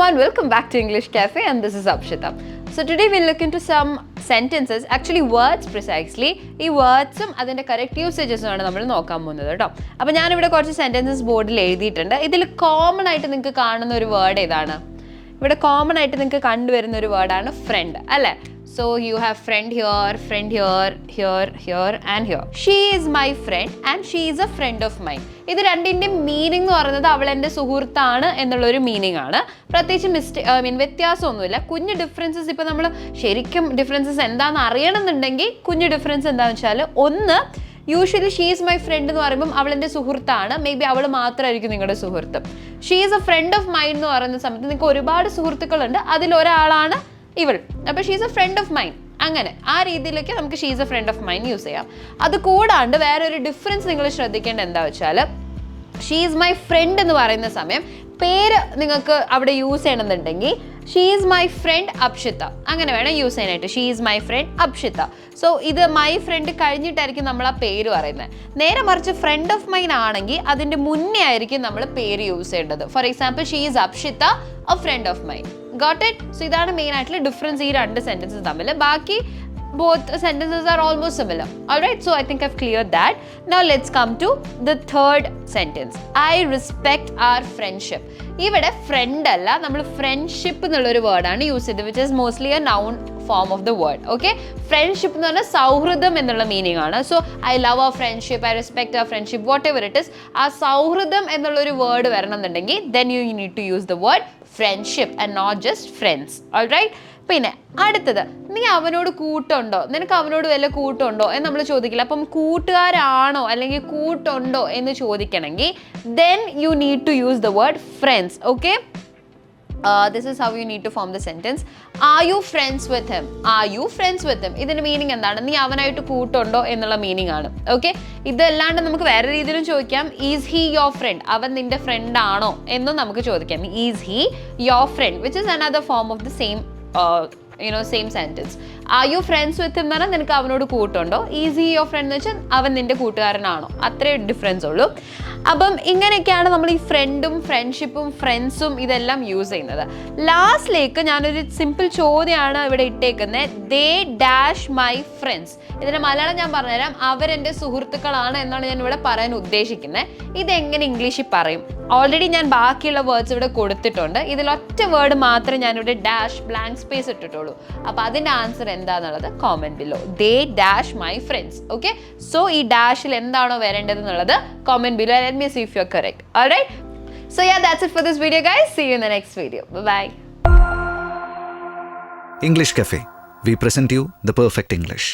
everyone, welcome back to English Cafe and this is Abshita. So today we'll look into some sentences, actually words precisely. ഈ വേർഡ്സും അതിന്റെ correct യൂസേജസും ആണ് നമ്മൾ നോക്കാൻ പോകുന്നത് കേട്ടോ അപ്പോൾ ഞാനിവിടെ കുറച്ച് സെന്റൻസസ് ബോർഡിൽ എഴുതിയിട്ടുണ്ട് ഇതിൽ കോമൺ ആയിട്ട് നിങ്ങൾക്ക് കാണുന്ന ഒരു വേർഡ് ഏതാണ് ഇവിടെ കോമൺ ആയിട്ട് നിങ്ങൾക്ക് കണ്ടുവരുന്ന ഒരു വേർഡാണ് ഫ്രണ്ട് അല്ലേ so you have friend here, friend here, here, here and here. She is my friend and she is a friend of mine. ഇത് രണ്ടിന്റെ മീനിങ് എന്ന് പറയുന്നത് അവൾ എന്റെ സുഹൃത്താണ് എന്നുള്ളൊരു മീനിങ് ആണ്. പ്രത്യേകിച്ച് മിസ്റ്റേ ഐ മീൻ വ്യത്യാസമൊന്നുമില്ല. കുഞ്ഞ് ഡിഫറൻസസ് ഇപ്പോൾ നമ്മൾ ശരിക്കും ഡിഫറൻസസ് എന്താണെന്ന് അറിയണമെന്നുണ്ടെങ്കിൽ കുഞ്ഞ് ഡിഫറൻസ് എന്താണെന്ന് വെച്ചാൽ ഒന്ന് usually she is my friend എന്ന് പറയുമ്പോൾ അവൾ എന്റെ സുഹൃത്താണ്. മേ ബി അവൾ മാത്രമായിരിക്കും നിങ്ങളുടെ സുഹൃത്ത്. She is a friend of mind എന്ന് പറയുന്ന സമയത്ത് നിങ്ങൾക്ക് ഒരുപാട് സുഹൃത്തുക്കളുണ്ട്. അതിലൊരാളാണ് ഇവൾ അപ്പോൾ she is a friend of mind അങ്ങനെ ആ രീതിയിലൊക്കെ നമുക്ക് she is a friend of mind use ചെയ്യാം. അത് കൂടാണ്ട് വേറെ ഒരു ഡിഫറൻസ് നിങ്ങൾ ശ്രദ്ധിക്കേണ്ട എന്താ വെച്ചാൽ ഷീ ഈസ് മൈ ഫ്രണ്ട് എന്ന് പറയുന്ന സമയം പേര് നിങ്ങൾക്ക് അവിടെ യൂസ് ചെയ്യണമെന്നുണ്ടെങ്കിൽ she is my friend Apshitha അങ്ങനെ വേണം യൂസ് ചെയ്യാനായിട്ട്. She is my friend Apshitha so ഇത് മൈ ഫ്രണ്ട് കഴിഞ്ഞിട്ടായിരിക്കും നമ്മൾ ആ പേര് പറയുന്നത്. നേരെ മറിച്ച് ഫ്രണ്ട് ഓഫ് മൈൻ ആണെങ്കിൽ അതിന്റെ മുന്നേ ആയിരിക്കും നമ്മൾ പേര് യൂസ് ചെയ്യേണ്ടത്. For example she Apshitha Apshitha a friend of mine got it so ഇതാണ് മെയിൻ ആയിട്ടുള്ള ഡിഫറൻസ് ഈ രണ്ട് സെന്റൻസസ് തമ്മിൽ ബാക്കി both sentences are almost similar all right so i think i've cleared that now let's come to the third sentence. I respect our friendship ഇവിടെ friend അല്ല നമ്മൾ friendship എന്നുള്ളൊരു വേർഡാണ് യൂസ് ചെയ്തത് which is mostly a noun form of the word okay friendship എന്ന് പറഞ്ഞാൽ സൗഹൃദം എന്നുള്ള മീനിങ് ആണ്. സോ ഐ ലവ് ആ ഫ്രണ്ട്ഷിപ്പ് ഐ റെസ്പെക്ട് ആ friendship whatever it is ആ സൗഹൃദം എന്നുള്ളൊരു വേർഡ് വരണം എന്നുണ്ടെങ്കിൽ then you need to use the word friendship and not just friends all right പിന്നെ അടുത്തത് നീ അവനോട് കൂട്ടുണ്ടോ? നിനക്ക് അവനോട് വല്ല കൂട്ടുണ്ടോ? എന്ന് നമ്മൾ ചോദിക്കില്ല. അപ്പം കൂട്ടുകാരാണോ അല്ലെങ്കിൽ കൂട്ടുണ്ടോ എന്ന് ചോദിക്കണമെങ്കിൽ then you need to use the word friends okay this is how you need to form the sentence are you friends with him are you friends with him ഇതിന്റെ മീനിങ് എന്താണ്? നീ അവനായിട്ട് കൂട്ടുണ്ടോ എന്നുള്ള മീനിങ് ആണ് ഓക്കെ ഇതല്ലാണ്ട് നമുക്ക് വേറെ രീതിയിലും ചോദിക്കാം. Is he your front അവൻ നിന്റെ ഫ്രണ്ട് ആണോ എന്നും നമുക്ക് ചോദിക്കാം. Is he your friend which is another form of the same you know same sentence are you friends with എന്ന് പറഞ്ഞാൽ നിനക്ക് അവനോട് കൂട്ടുണ്ടോ? ഈസി യുവർ ഫ്രണ്ട് എന്ന് വെച്ചാൽ അവൻ നിന്റെ കൂട്ടുകാരനാണോ? അത്രേ ഡിഫറൻസ് ഉള്ളൂ. അപ്പം ഇങ്ങനെയൊക്കെയാണ് നമ്മൾ ഈ ഫ്രണ്ടും ഫ്രണ്ട്ഷിപ്പും ഫ്രണ്ട്സും ഇതെല്ലാം യൂസ് ചെയ്യുന്നത്. ലാസ്റ്റിലേക്ക് ഞാനൊരു സിമ്പിൾ ചോദ്യമാണ് ഇവിടെ ഇട്ടേക്കുന്നത് ദേ ഡാഷ് മൈ ഫ്രണ്ട്സ് ഇതിന്റെ മലയാളം ഞാൻ പറഞ്ഞുതരാം. അവരെന്റെ സുഹൃത്തുക്കളാണ് എന്നാണ് ഞാൻ ഇവിടെ പറയാൻ ഉദ്ദേശിക്കുന്നത് ഇതെങ്ങനെ ഇംഗ്ലീഷിൽ പറയും? ഓൾറെഡി ഞാൻ ബാക്കിയുള്ള വേർഡ്സ് ഇവിടെ കൊടുത്തിട്ടുണ്ട്. ഇതിൽ ഒറ്റ വേർഡ് മാത്രമേ ഞാനിവിടെ ഡാഷ് ബ്ലാങ്ക് സ്പേസ് ഇട്ടിട്ടുള്ളൂ. അപ്പോൾ അതിന്റെ ആൻസർ എന്താണെന്നുള്ളത് comment below the dash my friends okay so ഈ ഡാഷിൽ എന്താണോ വരേണ്ടത് എന്നുള്ളത് comment below let me if you are correct alright so yeah that's it for this video guys see you in the next video bye English Cafe. We present you the perfect English.